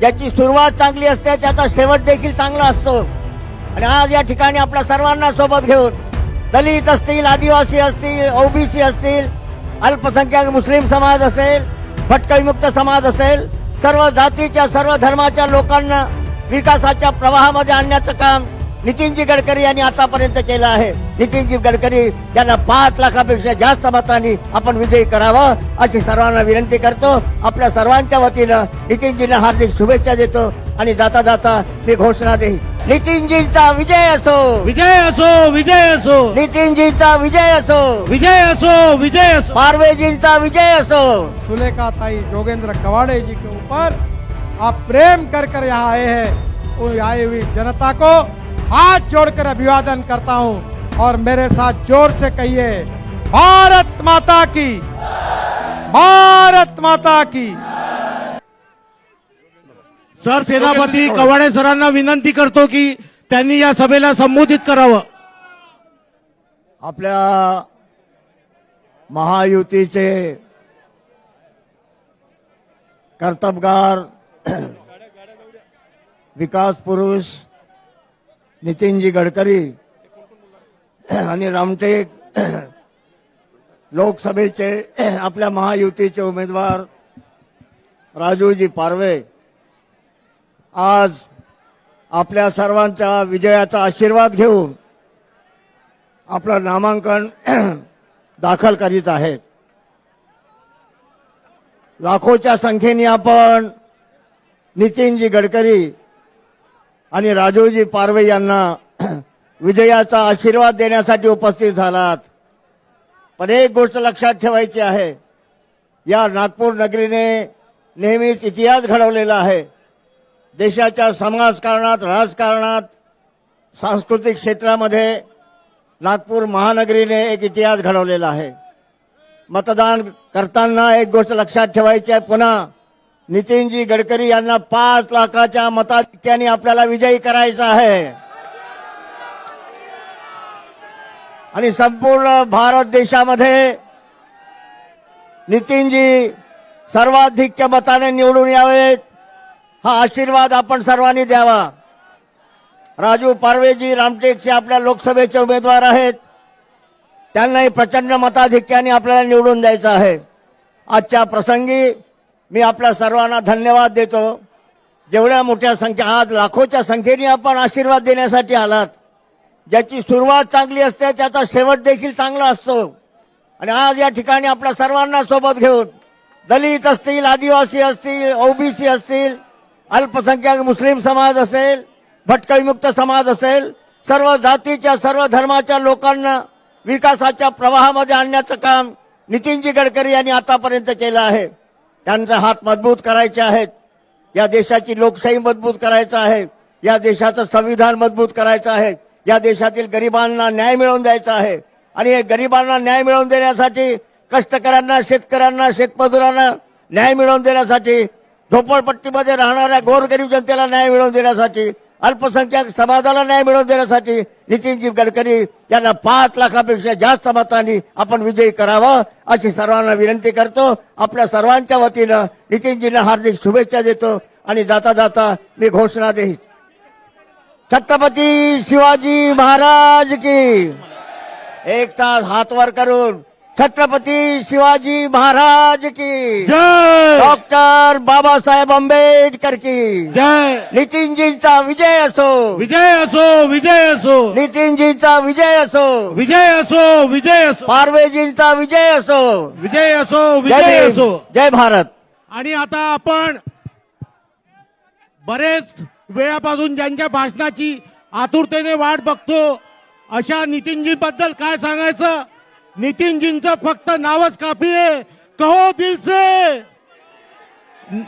ज्याची सुरुवात चांगली असते त्याचा शेवट देखील चांगला असतो. आणि आज या ठिकाणी आपल्या सर्वांना सोबत घेऊन दलित असतील आदिवासी असतील ओबीसी असतील अल्पसंख्याक मुस्लिम समाज असेल भटकळीमुक्त समाज असेल सर्व जातीच्या सर्व धर्माच्या लोकांना विकासाच्या प्रवाहामध्ये आणण्याचं काम नितीनजी गडकरी यांनी आतापर्यंत केलं आहे. नितीनजी गडकरी यांना पाच लाखापेक्षा जास्त मतांनी आपण विजयी करावं अशी सर्वांना विनंती करतो. आपल्या सर्वांच्या वतीनं नितीनजींना हार्दिक शुभेच्छा देतो आणि जाता जाता मी घोषणा देईन. नितीनजींचा विजय असो. विजय असो विजय असो. नितीनजींचा विजय असो. विजय असो विजय असो. पारवेजींचा विजय असो. सुलेखा ताई जोगेंद्र कवाड़े जी के ऊपर आप प्रेम कर कर यहाँ आए हैं। आई हुई जनता को हाथ जोड़कर अभिवादन करता हूँ और मेरे साथ ज़ोर से कहिए भारत माता की भारत माता की। सर सेनापती कवाडे सरांना विनंती करतो की त्यांनी या सभेला संबोधित करावं. आपल्या महायुतीचे कर्तबगार विकास पुरुष नितीनजी गडकरी आणि रामटेक लोकसभेचे आपल्या महायुतीचे उमेदवार राजूजी पारवे. आज आपल्या सर्वांच्या विजयाचा आशीर्वाद घेऊन आपलं नामांकन दाखल करीत आहेत. लाखोच्या संख्येने आपण नितीनजी गडकरी आणि राजूजी पारवे यांना विजयाचा आशीर्वाद देण्यासाठी उपस्थित झालात. पण एक गोष्ट लक्षात ठेवायची आहे. या नागपूर नगरीने नेहमीच इतिहास घडवलेला आहे. देशाच्या समाजकारणात राजकारणात सांस्कृतिक क्षेत्रामध्ये नागपूर महानगरीने एक इतिहास घडवलेला आहे. मतदान करताना एक गोष्ट लक्षात ठेवायची आहे पुन्हा. नितीनजी गडकरी यांना पाच लाखाच्या मताधिक्याने आपल्याला विजयी करायचा आहे. आणि संपूर्ण भारत देशामध्ये नितीनजी सर्वाधिक मताने निवडून यावेत. हा आशीर्वाद आपण सर्वांनी द्यावा. राजू पारवेजी रामटेकचे आपल्या लोकसभेचे उमेदवार आहेत. त्यांनाही प्रचंड मताधिक्याने आपल्याला निवडून द्यायचं आहे. आजच्या प्रसंगी मी आपल्या सर्वांना धन्यवाद देतो. जेवढ्या मोठ्या संख्या आज लाखोच्या संख्येने आपण आशीर्वाद देण्यासाठी आलात. ज्याची सुरुवात चांगली असते त्याचा शेवट देखील चांगला असतो. आणि आज या ठिकाणी आपल्या सर्वांना सोबत घेऊन दलित असतील आदिवासी असतील ओबीसी असतील अल्पसंख्याक मुस्लिम समाज असेल भटकळीमुक्त समाज असेल सर्व जातीच्या सर्व धर्माच्या लोकांना विकासाच्या प्रवाहामध्ये आणण्याचं काम नितीनजी गडकरी यांनी आतापर्यंत केलं आहे. त्यांचा हात मजबूत करायचे आहेत. या देशाची लोकशाही मजबूत करायचं आहे. या देशाचं संविधान मजबूत करायचं आहे. या देशातील गरिबांना न्याय मिळवून द्यायचा आहे. आणि हे गरिबांना न्याय मिळवून देण्यासाठी कष्टकऱ्यांना शेतकऱ्यांना शेतमजुरांना न्याय मिळवून देण्यासाठी झोपडपट्टीमध्ये राहणाऱ्या गोरगरीब जनतेला न्याय मिळवून देण्यासाठी अल्पसंख्याक समाजाला न्याय मिळवून देण्यासाठी नितीनजी गडकरी यांना पाच लाखापेक्षा जास्त मतांनी आपण विजयी करावा अशी सर्वांना विनंती करतो. आपल्या सर्वांच्या वतीनं नितीनजींना हार्दिक शुभेच्छा देतो आणि जाता जाता मी घोषणा देईन. छत्रपती शिवाजी महाराज की. एक तास हात वर करून छत्रपती शिवाजी महाराज की। जय। डॉक्टर बाबासाहेब आंबेडकर की। जय। नितीनजींचा विजय असो। विजय असो विजय असो। नितीनजींचा विजय असो। विजय असो विजय असो। पारवेजींचा विजय असो। विजय असो जय विजय भीम, असो। जय भारत। आणि आता आपण बरेच वेळापासून ज्यांच्या भाषणाची आतुरतेने वाट बघतो अशा नितीनजीबद्दल काय सांगायचं? नितीनजींचं फक्त नावच काफी आहे. कहो दिल से.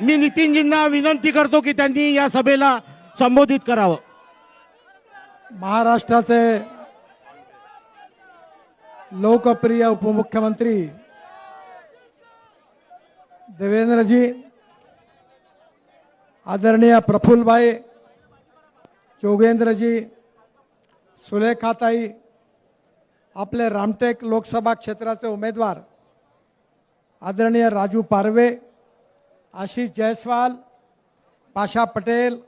मी नितीनजींना विनंती करतो की त्यांनी या सभेला संबोधित करावं. महाराष्ट्राचे लोकप्रिय उपमुख्यमंत्री देवेंद्रजी आदरणीय प्रफुल्लभाई जोगेंद्रजी सुलेखाताई आपले रामटेक लोकसभा क्षेत्राचे उमेदवार आदरणीय राजू पारवे आशिष जयस्वाल पाशा पटेल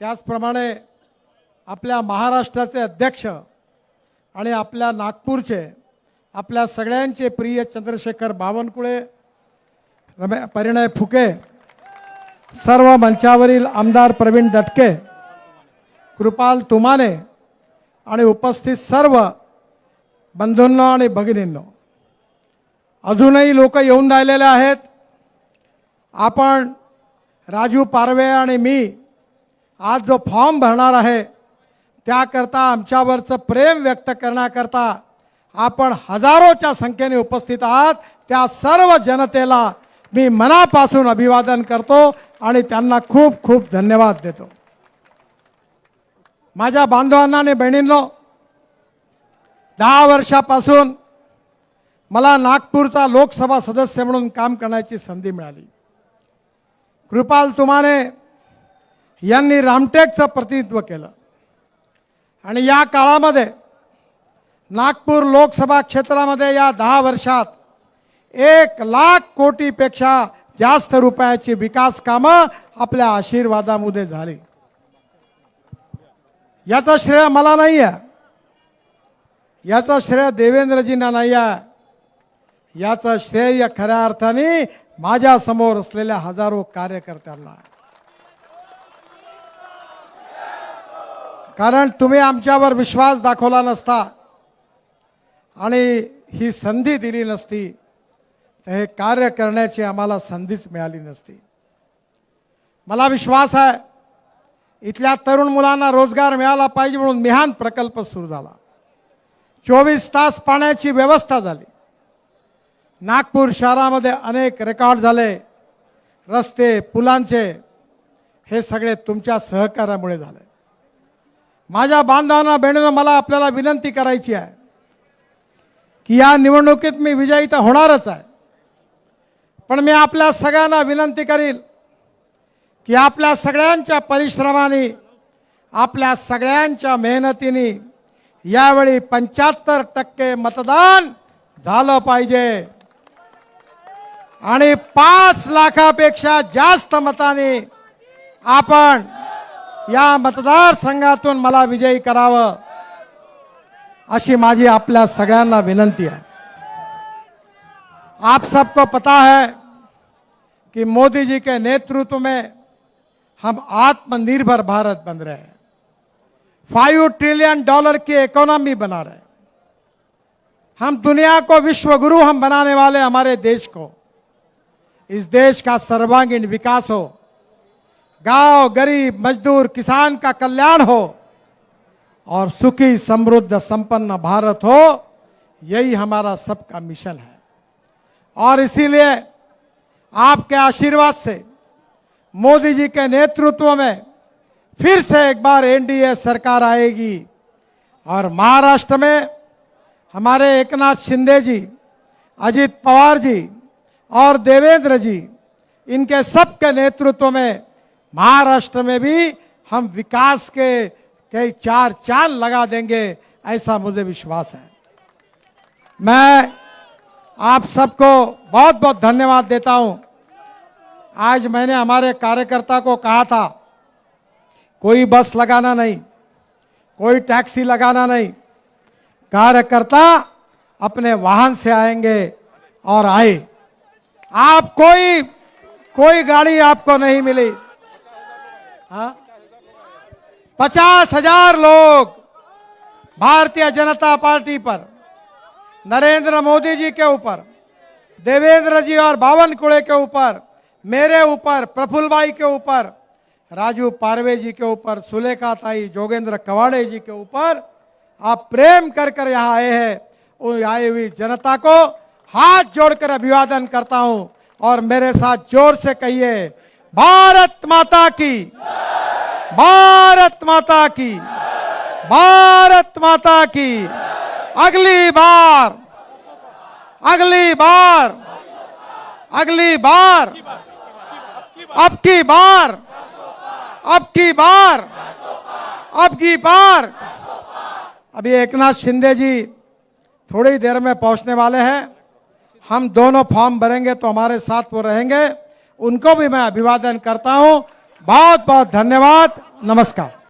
त्याचप्रमाणे आपल्या महाराष्ट्राचे अध्यक्ष आणि आपल्या नागपूरचे आपल्या सगळ्यांचे प्रिय चंद्रशेखर बावनकुळे रमे परिणय फुके सर्व मंचावरील आमदार प्रवीण दटके कृपाल तुमाने आणि उपस्थित सर्व बंधूंनो आणि भगिनींनो अजूनही लोक येऊन राहिलेले आहेत. आपण राजू पारवे आणि मी आज जो फॉर्म भरणार आहे त्याकरता आमच्यावरचं प्रेम व्यक्त करण्याकरता आपण हजारोच्या संख्येने उपस्थित आहात. त्या सर्व जनतेला मी मनापासून अभिवादन करतो आणि त्यांना खूप खूप धन्यवाद देतो. माझ्या बांधवांना आणि बहिणींनो दहा वर्षापासून मला नागपूरचा लोकसभा सदस्य म्हणून काम करण्याची संधी मिळाली. कृपाल तुमाने यांनी रामटेकचं प्रतिनिधित्व केलं. आणि या काळामध्ये नागपूर लोकसभा क्षेत्रामध्ये या दहा वर्षात एक लाख कोटीपेक्षा जास्त रुपयाची विकास कामं आपल्या आशीर्वादामध्ये झाली. याचं श्रेय मला नाही आहे याचा श्रेय देवेंद्रजींना नाही आहे याचं श्रेय खऱ्या अर्थाने माझ्यासमोर असलेल्या हजारो कार्यकर्त्यांना. कारण तुम्ही आमच्यावर विश्वास दाखवला नसता. आणि ही संधी दिली नसती तर हे कार्य करण्याची आम्हाला संधीच मिळाली नसती. मला विश्वास आहे इथल्या तरुण मुलांना रोजगार मिळाला पाहिजे म्हणून मिहान प्रकल्प सुरू झाला. चोवीस तास पाण्याची व्यवस्था झाली. नागपूर शहरामध्ये अनेक रेकॉर्ड झाले. रस्ते पुलांचे हे सगळे तुमच्या सहकार्यामुळे झाले. माझ्या बांधवांना बहिणीनं मला आपल्याला विनंती करायची आहे की या निवडणुकीत मी विजयी तर होणारच आहे. पण मी आपल्या सगळ्यांना विनंती करील की आपल्या सगळ्यांच्या परिश्रमाने आपल्या सगळ्यांच्या मेहनतीने यावेळी पंच्याहत्तर टक्के मतदान झालं पाहिजे. आणि पाच लाखापेक्षा जास्त मताने आपण या मतदारसंघातून मला विजयी करावं अशी माझी आपल्या सगळ्यांना विनंती आहे. आप सबको पता है कि मोदी जी के नेतृत्व में हम आत्मनिर्भर भारत बन रहे हैं। फाइव ट्रिलियन डॉलर की इकोनॉमी बना रहे हम दुनिया को विश्व गुरु हम बनाने वाले हमारे देश को। इस देश का सर्वांगीण विकास हो, गाँव, गरीब, मजदूर, किसान का कल्याण हो और सुखी, समृद्ध, संपन्न भारत हो, यही हमारा सबका मिशन है। और इसीलिए आपके आशीर्वाद से मोदी जी के नेतृत्व में फिर से एक बार एनडीए सरकार आएगी। और महाराष्ट्र में हमारे एकनाथ शिंदे जी, अजित पवार जी और देवेंद्र जी, इनके सबके नेतृत्व में महाराष्ट्र में भी हम विकास के कई चार चाँद लगा देंगे, ऐसा मुझे विश्वास है। मैं आप सबको बहुत बहुत धन्यवाद देता हूँ। आज मैंने हमारे कार्यकर्ता को कहा था कोई बस लगाना नहीं, कोई टैक्सी लगाना नहीं। कार्यकर्ता अपने वाहन से आएँगे और आए। आप कोई कोई गाड़ी आपको नहीं मिली। हाँ? पचास हज़ार लोग भारतीय जनता पार्टी पर, नरेंद्र मोदी जी के ऊपर, देवेंद्र जी और बावन कुड़े के ऊपर, मेरे ऊपर प्रफुल्ल भाई के ऊपर राजू पारवे जी के ऊपर, सुलेखा ताई जोगेंद्र कवाड़े जी के ऊपर, आप प्रेम कर कर यहाँ आए हैं। आई हुई जनता को हाथ जोड़कर अभिवादन करता हूँ और मेरे साथ ज़ोर से कहिए, भारत माता की, भारत माता की, भारत माता की, अगली बार अगली बार अगली बार, अब की बार। अब की बार। अब की बार। अभी एक नाथ शिंदे जी थोड़ी देर में पहुँचने वाले हैं। हम दोनों फॉर्म भरेंगे तो हमारे साथ वो रहेंगे। उनको भी मैं अभिवादन करता हूँ। बहुत बहुत धन्यवाद। नमस्कार।